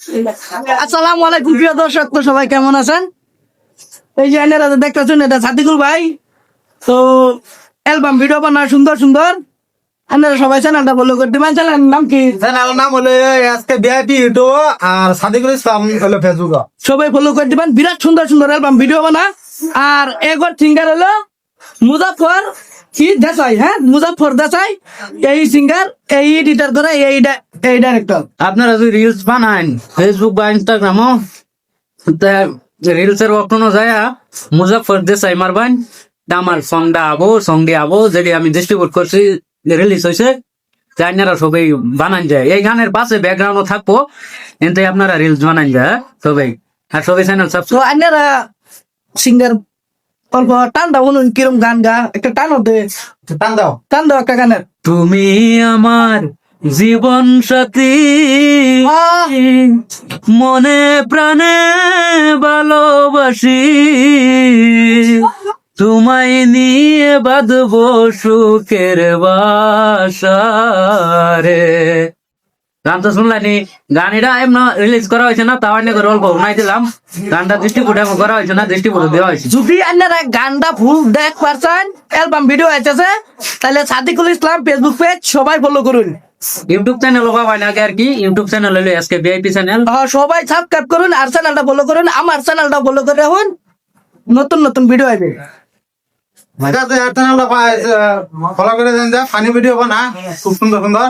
আসসালামু আলাইকুম প্রিয় দর্শক তো সবাই কেমন আছেন? এই যে এনারা দেখতেছেন এটা সাদিকুল ভাই। তো অ্যালবাম ভিডিও বানায় সুন্দর সুন্দর। আপনারা সবাই চ্যানেলটা ফলো করতে পারেন চ্যানেলের নাম কি? চ্যানেলের নাম হলো আজকে ভিআইপি ইউটিউব আর সাদিকুল ইসলাম হলো ফেসবুক সবাই ফলো করে দিবেন। বিরাট সুন্দর সুন্দর অ্যালবাম ভিডিও বানা। আর এগর সিঙ্গার হলো মুজাফর কি দেশাই হ্যাঁ? মুজাফর দেশাই এই সিঙ্গার এই এডিটর করে এই ডা- এই ডাইরেক্টর আপনারা যদি রিলস বানান ফেসবুক বা ইনস্টাগ্রামও রিলসের অপশনও যায় মুজাফর দেশাই মারবান। আমার সংটা আবো সংডি আবো যেটি আমি ডিস্ট্রিবিউট করছি রিলিজ হয়েছে জানারা সবাই বানান যায়। এই গানের পাশে ব্যাকগ্রাউন্ডও থাকব কিন্তু আপনারা রিলস বানান যায়? সবাই। আর সবাই চ্যানেল তো সাবস্ক্রাইব আপনারা সিঙ্গার অল্প টানটা বলুন কিরম গান গা? একটা টান হতে টান দাও। টান দাও একটা গানের। তুমি আমার জীবন সাথী। মনে প্রাণে ভালোবাসি। তোমায় নিয়ে বাঁধব সুখের বাসারে। গান তো শুনলানি গান এটা এমন রিলিজ করা হয়েছে না তাও অনেক অল্প নাই দিলাম। গানটা ডিস্ট্রিবিউট করা হয়েছে না ডিস্ট্রিবিউট দেওয়া হয়েছে। যদি আপনারা গানটা ফুল দেখ পারছেন অ্যালবাম ভিডিও আছে তাহলে সাদিকুল ইসলাম ফেসবুক পেজ সবাই ফলো করুন। ইউটিউব চ্যানেল হয় না আগে আর কি। ইউটিউব চ্যানেল হলো আজকে ভিআইপি চ্যানেল সবাই সাবস্ক্রাইব করুন আর চ্যানেলটা ফলো করুন আমার চ্যানেলটা ফলো করে রাখুন। নতুন নতুন ভিডিও আসবে চ্যানেলটা ফলো করে দেন যা ফানি ভিডিও বানা খুব সুন্দর সুন্দর।